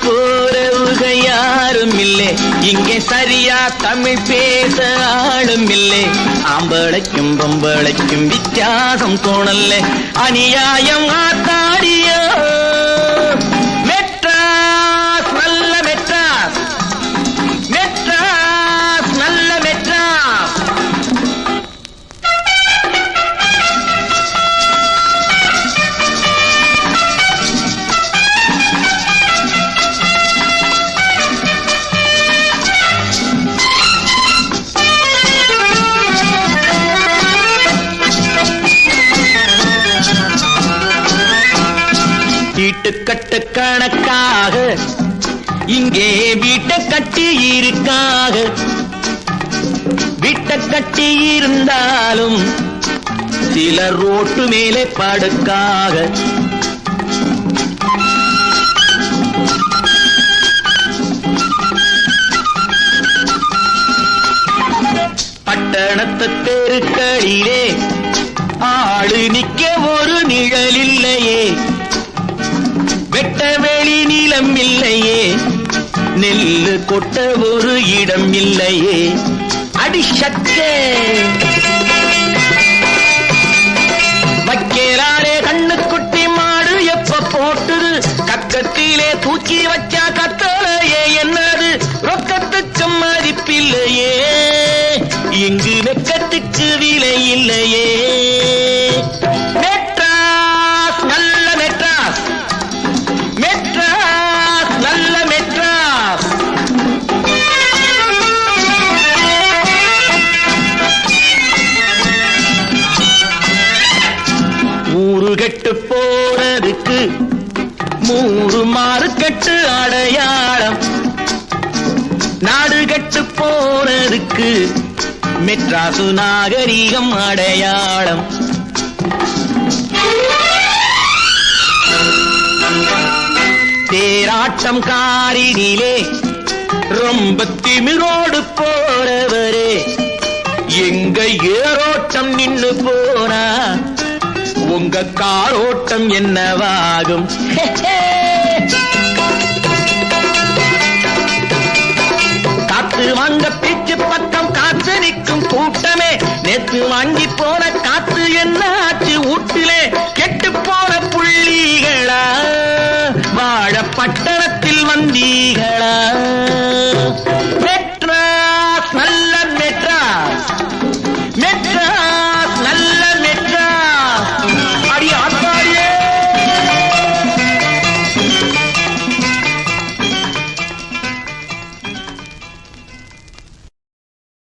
கூறவுக யாரும் இல்லை இங்கே சரியா தமிழ் பேச ஆளும் இல்லை ஆம்பளைக்கும் பொம்பளைக்கும் வித்தியாசம் தோணல்ல. அநியாயம் ஆத்தாடியோ வீட்டுக்கட்டு கணக்காக இங்கே வீட்டை கட்டி இருக்காக. வீட்டை கட்டி இருந்தாலும் சில ரோட்டு மேலே படுக்காக. பட்டணத்து தெருக்களிலே ஆளு நிக்க ஒரு நிழல் இல்லையே வெட்ட வெளி நிலம் இல்லையே. நெல்லு கொட்ட ஒரு இடம் இல்லையே. அடி சக்கே. கண்ணு குட்டி மாடு எப்ப போட்டுது? கக்கத்திலே தூக்கி வச்சா கத்தலையே என்னது? ரொக்கத்துக்கு மதிப்பில்லையே. இங்கு வெக்கத்துக்கு விலை இல்லையே. கெட்டு போறதுக்கு மூறு மார்க்கெட்டு அடையாளம். நாடு கெட்டு போறதுக்கு மெட்ராசு நாகரிகம் அடையாளம். தேராட்டம் காரினிலே ரொம்ப திமிரோடு போறவரே எங்க ஏரோட்டம் நின்னு போ உங்க காரோட்டம் என்னவாகும்? காத்து வாங்க பிச்சு பக்கம் காத்து நிற்கும் கூட்டமே நேற்று வாங்கி போன